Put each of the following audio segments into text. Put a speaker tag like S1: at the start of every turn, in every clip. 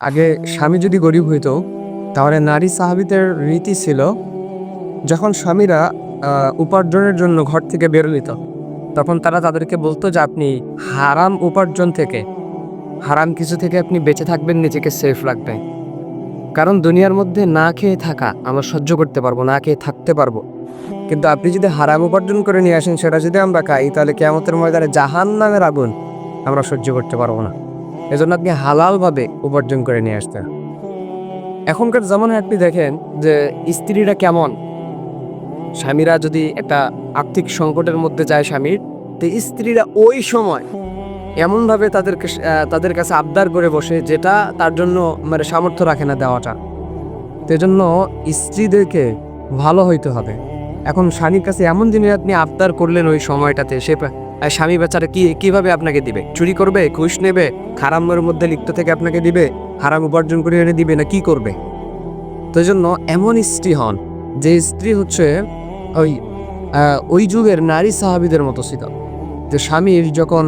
S1: আগে স্বামী যদি গরিব হইতো, তাহলে নারী সাহাবিদের রীতি ছিল যখন স্বামীরা উপার্জনের জন্য ঘর থেকে বের নিত তখন তারা তাদেরকে বলতো যে, আপনি হারাম উপার্জন থেকে, হারাম কিছু থেকে আপনি বেঁচে থাকবেন, নিজেকে সেফ রাখবেন। কারণ দুনিয়ার মধ্যে না খেয়ে থাকা, আমরা সহ্য করতে পারব, না খেয়ে থাকতে পারব। কিন্তু আপনি যদি হারাম উপার্জন করে নিয়ে আসেন, সেটা যদি আমরা খাই, তাহলে কেমতের ময়দানে জাহান নামের আগুন আমরা সহ্য করতে পারব না। এজন্য আপনি হালালভাবে উপার্জন করে নিয়ে আসতেন। এখনকার জামানে আপনি দেখেন যে স্ত্রীরা কেমন। স্বামীরা যদি একটা আর্থিক সংকটের মধ্যে যায় স্বামীর, তো স্ত্রীরা ওই সময় এমনভাবে তাদেরকে তাদের কাছে আবদার করে বসে যেটা তার জন্য মানে সামর্থ্য রাখে না দেওয়াটা। তো জন্য স্ত্রীদেরকে ভালো হইতে হবে। এখন স্বামীর কাছে এমন জিনিস আপনি আবদার করলেন ওই সময়টাতে, সে স্বামী বেচারা কি, কীভাবে আপনাকে দিবে? চুরি করবে, ঘুষ নেবে, হারামের মধ্যে লিপ্ত থেকে আপনাকে দিবে, হারাম উপার্জন করে এনে দিবে না, কি করবে? তো জন্য এমন স্ত্রী হন, যে স্ত্রী হচ্ছে ওই ওই যুগের নারী সাহাবিদের মতো ছিল। যে স্বামীর যখন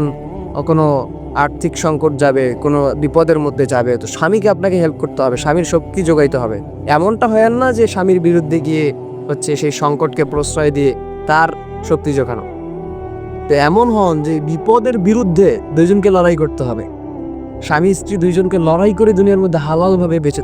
S1: কোনো আর্থিক সংকট যাবে, কোনো বিপদের মধ্যে যাবে, তো স্বামীকে আপনাকে হেল্প করতে হবে, স্বামীর শক্তি যোগাইতে হবে। এমনটা হয় না যে স্বামীর বিরুদ্ধে গিয়ে হচ্ছে সেই সংকটকে প্রশ্রয় দিয়ে তার শক্তি যোগানো তো এমন হন যে বিপদের বিরুদ্ধে দুইজনকে লড়াই করতে হবে। স্বামী স্ত্রী দুইজনকে লড়াই করে দুনিয়ার মধ্যে হালালভাবে বেঁচে